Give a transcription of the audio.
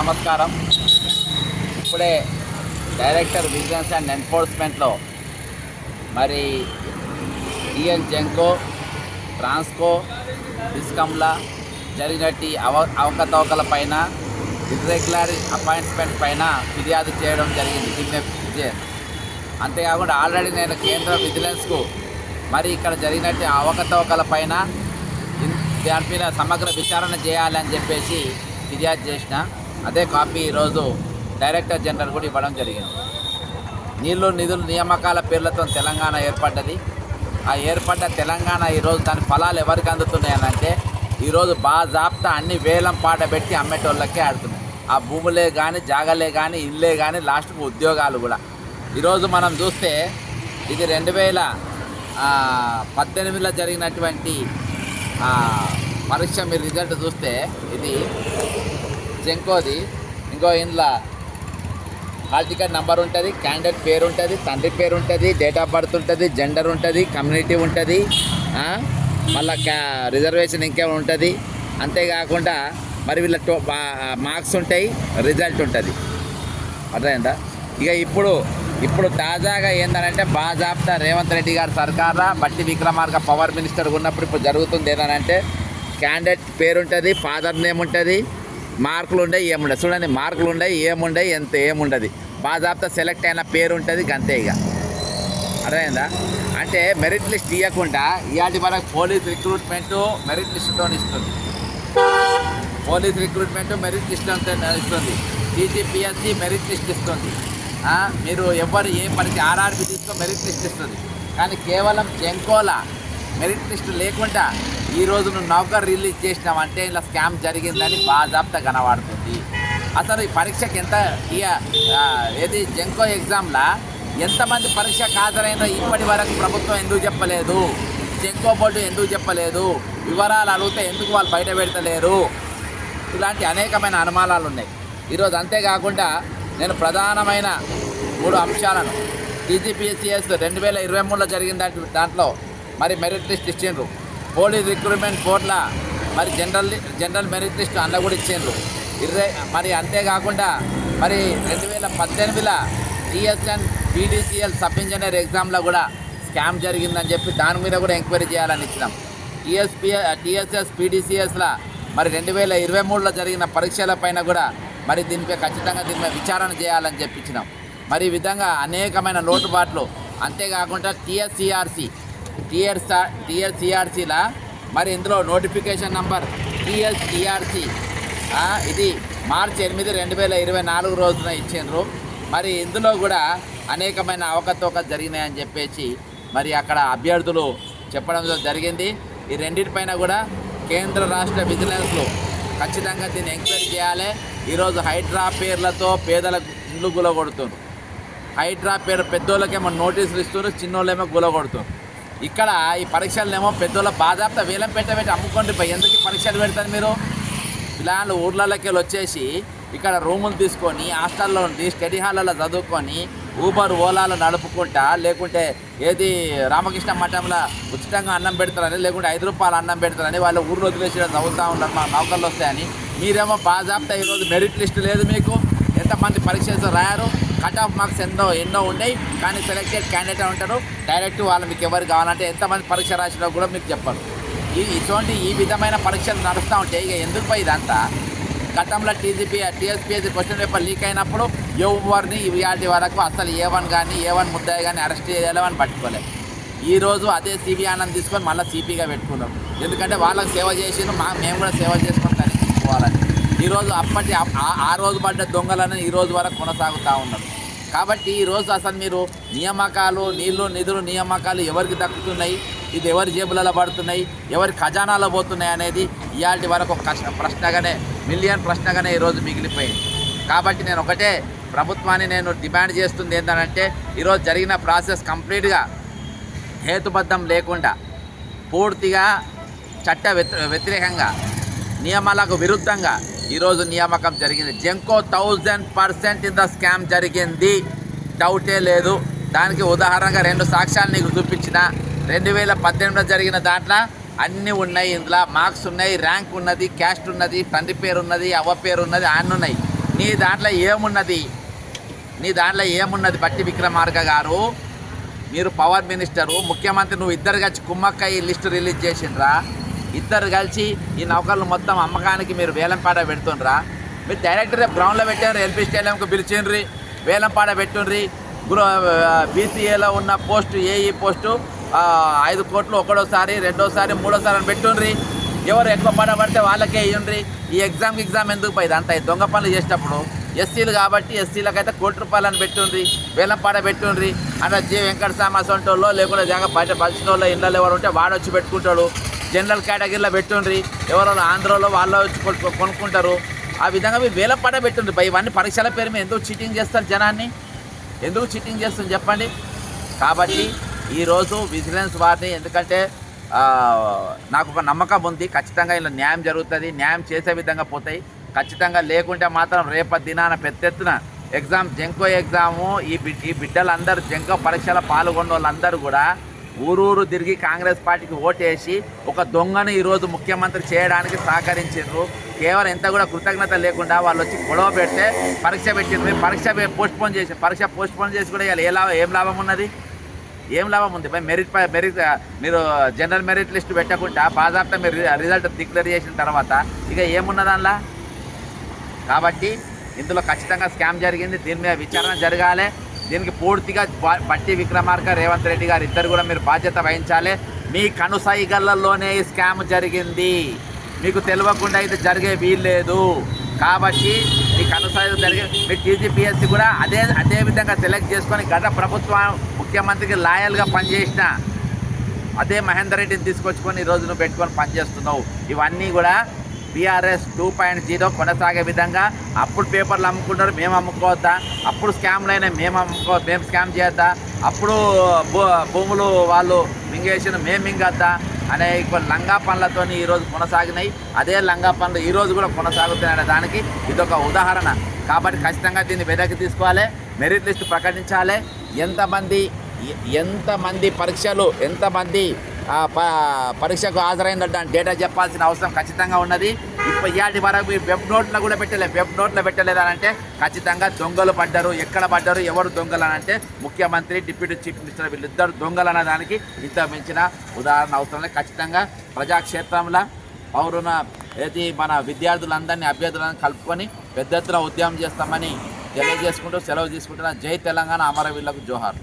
నమస్కారం. ఇప్పుడే director vigilance and ఎన్ఫోర్స్మెంట్లో మరి డిఎన్ జెంకో ట్రాన్స్కో డిస్కమ్ల జరిగినట్టు అవ అవకతవకల పైన ఇర్రెగ్యులర్ అపాయింట్మెంట్ పైన ఫిర్యాదు చేయడం జరిగింది. కిడ్నాప్ అంతేకాకుండా ఆల్రెడీ నేను కేంద్ర విజిలెన్స్కు మరి ఇక్కడ జరిగినట్టు అవకతవకల పైన దాని మీద సమగ్ర విచారణ చేయాలని చెప్పేసి ఫిర్యాదు చేసిన అదే కాపీ ఈరోజు డైరెక్టర్ జనరల్ కూడా ఇవ్వడం జరిగింది. నీళ్ళు నిధులు నియామకాల పేర్లతో తెలంగాణ ఏర్పడ్డది. ఆ ఏర్పడ్డ తెలంగాణ ఈరోజు దాని ఫలాలు ఎవరికి అందుతున్నాయనంటే ఈరోజు బాజాప్తా అన్ని వేలం పాట పెట్టి అమ్మేటోళ్ళకే ఆడుతున్నాయి. ఆ భూములే కానీ జాగలే కానీ ఇల్లే కానీ లాస్ట్కు ఉద్యోగాలు కూడా. ఈరోజు మనం చూస్తే ఇది రెండు వేల పద్దెనిమిదిలో జరిగినటువంటి పరీక్ష మీరు రిజల్ట్ చూస్తే ఇది జంకోది ఇంకో ఇందులో హాల్ టికెట్ నెంబర్ ఉంటుంది క్యాండిడేట్ పేరు ఉంటుంది తండ్రి పేరు ఉంటుంది డేట్ ఆఫ్ బర్త్ ఉంటుంది జెండర్ ఉంటుంది కమ్యూనిటీ ఉంటుంది మళ్ళీ క్యా రిజర్వేషన్ ఇంకేమైనా ఉంటుంది. అంతేకాకుండా మరి వీళ్ళ టో మార్క్స్ ఉంటాయి రిజల్ట్ ఉంటుంది. అర్థమైందా? ఇక ఇప్పుడు ఇప్పుడు తాజాగా ఏందనంటే బాజాప్తా రేవంత్ రెడ్డి గారి సర్కార బట్టి విక్రమార్క పవర్ మినిస్టర్ ఉన్నప్పుడు ఇప్పుడు జరుగుతుంది ఏంటంటే క్యాండిడేట్ పేరు ఉంటుంది ఫాదర్ నేమ్ ఉంటుంది మార్కులు ఉండయి ఏముండదు చూడండి మార్కులు ఉండయి ఏముండయి ఎంత ఏముండదు. బాజాప్తా సెలెక్ట్ అయిన పేరు ఉంటుంది అంతే ఇక అర్థమైందా? అంటే మెరిట్ లిస్ట్ ఇవ్వకుండా ఇవాటి వరకు పోలీస్ రిక్రూట్మెంట్ మెరిట్ లిస్టుతో ఇస్తుంది. పోలీస్ రిక్రూట్మెంట్ మెరిట్ లిస్ట్ అంతా ఇస్తుంది టీజీపీఎస్సీ మెరిట్ లిస్ట్ ఇస్తుంది. మీరు ఎవరు ఏ పనికి ఆర్ఆర్బి తీసుకో మెరిట్ లిస్ట్ ఇస్తుంది. కానీ కేవలం జంకోల మెరిట్ లిస్ట్ లేకుండా ఈ రోజు నువ్వు నౌకర్ రిలీజ్ చేసినావంటే ఇలా స్కామ్ జరిగిందని బాజాప్తా కనబడుతుంది. అసలు ఈ పరీక్షకి ఎంత ఏది జంకో ఎగ్జామ్లా? ఎంతమంది పరీక్షకు హాజరైనా ఇప్పటి వరకు ప్రభుత్వం ఎందుకు చెప్పలేదు? జంకో బోర్డు ఎందుకు చెప్పలేదు? వివరాలు అడిగితే ఎందుకు వాళ్ళు బయట పెడతలేరు? ఇలాంటి అనేకమైన అనుమానాలు ఉన్నాయి. ఈరోజు అంతేకాకుండా నేను ప్రధానమైన మూడు అంశాలను టీజీపీఎస్సీఎస్ రెండు వేల ఇరవై మూడులో జరిగిన దాంట్లో దాంట్లో మరి మెరిట్ లిస్ట్ ఇచ్చిండ్రు. పోలీస్ రిక్రూట్మెంట్ పోర్ట్ల మరి జనరల్ జనరల్ మెరిట్ లిస్ట్ అన్న కూడా ఇచ్చిండ్రు. ఇరవై మరి అంతేకాకుండా మరి రెండు వేల పద్దెనిమిదిలో టీఎస్ఎన్ పీడీసీఎల్ సబ్ ఇంజనీర్ ఎగ్జామ్లో కూడా స్కామ్ జరిగిందని చెప్పి దాని మీద కూడా ఎంక్వైరీ చేయాలని ఇచ్చినాం. టీఎస్పీ టీఎస్ఎస్ పీడీసీఎస్లో మరి రెండు వేల ఇరవై మూడులో జరిగిన పరీక్షల పైన కూడా మరి దీనిపై ఖచ్చితంగా దీనిపై విచారణ చేయాలని చెప్పించినాం మరి ఈ విధంగా అనేకమైన లోటుబాట్లు అంతేకాకుండా టీఎస్సిఆర్సి టీఎస్ఆర్ టీఎస్సిఆర్సీలా మరి ఇందులో నోటిఫికేషన్ నంబర్ టీఎస్సిఆర్సి ఇది మార్చి ఎనిమిది రెండు వేల ఇరవై నాలుగు రోజున ఇచ్చిండ్రు. మరి ఇందులో కూడా అనేకమైన అవకతవక జరిగినాయని చెప్పేసి మరి అక్కడ అభ్యర్థులు చెప్పడం జరిగింది. ఈ రెండింటిపైన కూడా కేంద్ర రాష్ట్ర విజిలెన్స్లు ఖచ్చితంగా దీన్ని ఎంక్వైరీ చేయాలి. ఈరోజు హైడ్రా పేర్లతో పేదల ఇల్లు గులగొడుతున్నారు హైడ్రా పేరు పెద్దోళ్ళకేమో నోటీసులు ఇస్తున్నారు చిన్నోళ్ళేమో గులగొడుతున్నారు ఇక్కడ ఈ పరీక్షలనేమో పెద్దోళ్ళ బాధాప్త వేలం పెట్టబెట్టి అమ్ముకోండి పోయి. ఎందుకు పరీక్షలు పెడతారు మీరు? పిల్లలు ఊర్లలోకి వెళ్ళి వచ్చేసి ఇక్కడ రూములు తీసుకొని హాస్టల్లో ఉండి స్టడీ హాల్లో చదువుకొని ఊబర్ ఓలాలు నడుపుకుంటా లేకుంటే ఏది రామకృష్ణ మఠంలో ఉచితంగా అన్నం పెడతారని లేకుంటే ఐదు రూపాయలు అన్నం పెడతారని వాళ్ళు ఊర్లో వదిలేసి చదువుతూ ఉన్నారు మా నౌకర్లు వస్తాయని. మీరేమో బాజాప్తా ఈరోజు మెరిట్ లిస్ట్ లేదు మీకు? ఎంతమంది పరీక్షలు రాయారు? కట్ ఆఫ్ మార్క్స్ ఎన్నో ఎన్నో ఉన్నాయి. కానీ సెలెక్టెడ్ క్యాండిడేట్ ఉంటారు. డైరెక్ట్ వాళ్ళు మీకు ఎవరు కావాలంటే ఎంతమంది పరీక్ష రాసినా కూడా మీకు చెప్పరు. ఈ ఇటువంటి ఈ విధమైన పరీక్షలు నడుస్తూ ఉంటాయి ఇక ఎందుకు పోయి ఇదంతా? గతంలో TGP TSPSC question paper leak అయినప్పుడు ఎవరిని ఇవాటి వరకు అసలు ఏ వన్ కానీ ఏ వన్ ముద్దాయి కానీ అరెస్ట్ చేయలేమని పట్టుకోలేదు. ఈరోజు అదే సిబి ఆనంద్ తీసుకొని మళ్ళీ సిపిగా పెట్టుకున్నాం ఎందుకంటే వాళ్ళకి సేవ చేసిన మా మేము కూడా సేవ చేసుకొని తరించుకోవాలని ఈరోజు అప్పటి ఆ- ఆ- ఆ రోజు పడ్డ దొంగలను ఈ రోజు వరకు కొనసాగుతూ ఉన్నారు. కాబట్టి ఈరోజు అసలు మీరు నియామకాలు నీళ్ళు నిధులు నియామకాలు ఎవరికి దక్కుతున్నాయి? ఇది ఎవరి జేబులలో పడుతున్నాయి? ఎవరి ఖజానాలో పోతున్నాయి అనేది ఇవాటి వరకు ఒక కష్ట ప్రశ్నగానే మిలియన్ ప్రశ్నగానే ఈరోజు మిగిలిపోయింది. కాబట్టి నేను ఒకటే ప్రభుత్వాన్ని నేను డిమాండ్ చేస్తుంది ఏంటంటే ఈరోజు జరిగిన ప్రాసెస్ కంప్లీట్గా హేతుబద్ధం లేకుండా పూర్తిగా చట్ట వ్యతి- వ్యతిరేకంగా నియమాలకు విరుద్ధంగా ఈరోజు నియామకం జరిగింది. జంకో thousand percent in the scam జరిగింది. డౌటే లేదు. దానికి ఉదాహరణగా రెండు సాక్ష్యాలు నీకు చూపించిన. రెండు వేల పద్దెనిమిదిలో జరిగిన దాంట్లో అన్నీ ఉన్నాయి. ఇందులో మార్క్స్ ఉన్నాయి ర్యాంక్ ఉన్నది క్యాస్ట్ ఉన్నది తండ్రి పేరు ఉన్నది అవ్వ పేరు ఉన్నది అన్నీ ఉన్నాయి. నీ దాంట్లో ఏమున్నది? నీ దాంట్లో ఏమున్నది బట్టి విక్రమార్క గారు? మీరు పవర్ మినిస్టరు ముఖ్యమంత్రి నువ్వు ఇద్దరు కలిసి కుమ్మక్క ఈ లిస్టు రిలీజ్ చేసిండ్రా? ఇద్దరు కలిసి ఈ నౌకర్లు మొత్తం అమ్మకానికి మీరు వేలంపాడ పెడుతుండ్రా. మీరు డైరెక్ట్ రేపు గ్రౌండ్లో పెట్టారు ఎల్పీ స్టేడియంకు పిలిచిండ్రి వేలంపాడ పెట్టుండ్రి. గ్రో బీసీఏలో ఉన్న పోస్టు ఏఈ పోస్టు ఐదు కోట్లు ఒకటోసారి రెండోసారి మూడోసారి అని పెట్టుండ్రి. ఎవరు ఎక్కువ పడ పడితే వాళ్ళకే ఇవ్వండి ఈ ఎగ్జామ్కి ఎగ్జామ్ ఎందుకు పోయింది అంత దొంగ పనులు చేసేటప్పుడు. ఎస్సీలు కాబట్టి ఎస్సీలకైతే కోటి రూపాయలని పెట్టుండ్రి వేలంపాట పెట్టుండ్రి. అంటే జీ వెంకట అసంటోళ్ళో లేకుంటే జగ బయట బలిసినోళ్ళో ఇళ్ళలో ఎవరు ఉంటే వాడొచ్చి పెట్టుకుంటాడు. జనరల్ కేటగిరీలో పెట్టుండ్రి. ఎవరో ఆంధ్రలో వాళ్ళు వచ్చి కొను- కొనుక్కుంటారు. ఆ విధంగా మీరు వేలంపాట పెట్టుండ్రి. భయ ఇవన్నీ పరీక్షల పేరు మీద ఎందుకు చీటింగ్ చేస్తారు జనాన్ని? ఎందుకు చీటింగ్ చేస్తుంది చెప్పండి? కాబట్టి ఈరోజు విజిలెన్స్ వారిని ఎందుకంటే నాకు ఒక నమ్మకం ఉంది. ఖచ్చితంగా ఇలా న్యాయం జరుగుతుంది. న్యాయం చేసే విధంగా పోతాయి. ఖచ్చితంగా లేకుంటే మాత్రం రేపటి దినాన పెద్ద ఎత్తున ఎగ్జామ్ జంకో ఎగ్జాము. ఈ ఈ బిడ్డలందరూ జంకో పరీక్షలో పాల్గొన్న వాళ్ళందరూ కూడా ఊరూరు తిరిగి కాంగ్రెస్ పార్టీకి ఓటేసి ఒక దొంగను ఈరోజు ముఖ్యమంత్రి చేయడానికి సహకరించారు కేవలం ఎంత కూడా కృతజ్ఞత లేకుండా వాళ్ళు వచ్చి గొడవ పెడితే పరీక్ష పెట్టిండ్రు. పరీక్ష పోస్ట్పోన్ చేసి పరీక్ష పోస్ట్పోన్ చేసి కూడా ఇవాళ ఏ లాభం ఏం లాభం ఉన్నది? ఏం లాభం ఉంది? పై మెరిట్ మెరిట్ మీరు జనరల్ మెరిట్ లిస్ట్ పెట్టకుండా బాధాప్త మీరు రిజల్ట్ డిక్లేర్ చేసిన తర్వాత ఇక ఏమున్నది కాబట్టి ఇందులో ఖచ్చితంగా స్కామ్ జరిగింది. దీని మీద విచారణ జరగాలి. దీనికి పూర్తిగా బా- బట్టి విక్రమార్క రేవంత్ రెడ్డి గారు ఇద్దరు కూడా మీరు బాధ్యత వహించాలి. మీ కనుసైగళ్ళలోనే ఈ స్కామ్ జరిగింది. మీకు తెలియకుండా ఇది జరిగే వీల్లేదు. కాబట్టి మీ కనుసైగ జరిగే మీ టీజీపీఎస్సీ కూడా అదే అదే విధంగా సెలెక్ట్ చేసుకొని గత ప్రభుత్వం ముఖ్యమంత్రికి లాయల్గా పనిచేసిన అదే మహేందర్ రెడ్డిని తీసుకొచ్చుకొని ఈ రోజు నువ్వు పెట్టుకొని పనిచేస్తున్నావు. ఇవన్నీ కూడా బీఆర్ఎస్ టూ పాయింట్ జీరో కొనసాగే విధంగా అప్పుడు పేపర్లు అమ్ముకుంటారు మేము అమ్ముకోవద్దా? అప్పుడు స్కామ్లు అయినా మేము అమ్ముకో మేము స్కామ్ చేద్దా అప్పుడు భూ భూములు వాళ్ళు మింగేసిన మేము మింగద్దా? అనే లంగా పనులతో ఈరోజు కొనసాగినాయి. అదే లంగా పనులు ఈరోజు కూడా కొనసాగుతున్నాయనే దానికి ఇదొక ఉదాహరణ. కాబట్టి ఖచ్చితంగా దీన్ని వెనక్కి తీసుకోవాలి మెరిట్ లిస్ట్ ప్రకటించాలి. ఎంతమంది ఎంతమంది పరీక్షలు ఎంతమంది పరీక్షకు హాజరైందంటే. డేటా చెప్పాల్సిన అవసరం ఖచ్చితంగా ఉన్నది. ఇప్పుడు ఇవాటి వరకు మీరు వెబ్ నోట్లో కూడా పెట్టలేదు వెబ్ నోట్లో పెట్టలేదు అని అంటే ఖచ్చితంగా దొంగలు పడ్డారు. ఎక్కడ పడ్డారు? ఎవరు దొంగలు అని అంటే ముఖ్యమంత్రి డిప్యూటీ చీఫ్ మినిస్టర్ వీళ్ళిద్దరు దొంగలు అనే దానికి ఇంత మించిన ఉదాహరణ అవసరం లేదు. ఖచ్చితంగా ప్రజాక్షేత్రంలో పౌరున ఏది మన విద్యార్థులందరినీ అభ్యర్థులను కలుపుకొని పెద్ద ఎత్తున ఉద్యమం చేస్తామని తెలియజేసుకుంటూ సెలవు తీసుకుంటున్న జై తెలంగాణ అమరవీళ్ళకు జోహార్.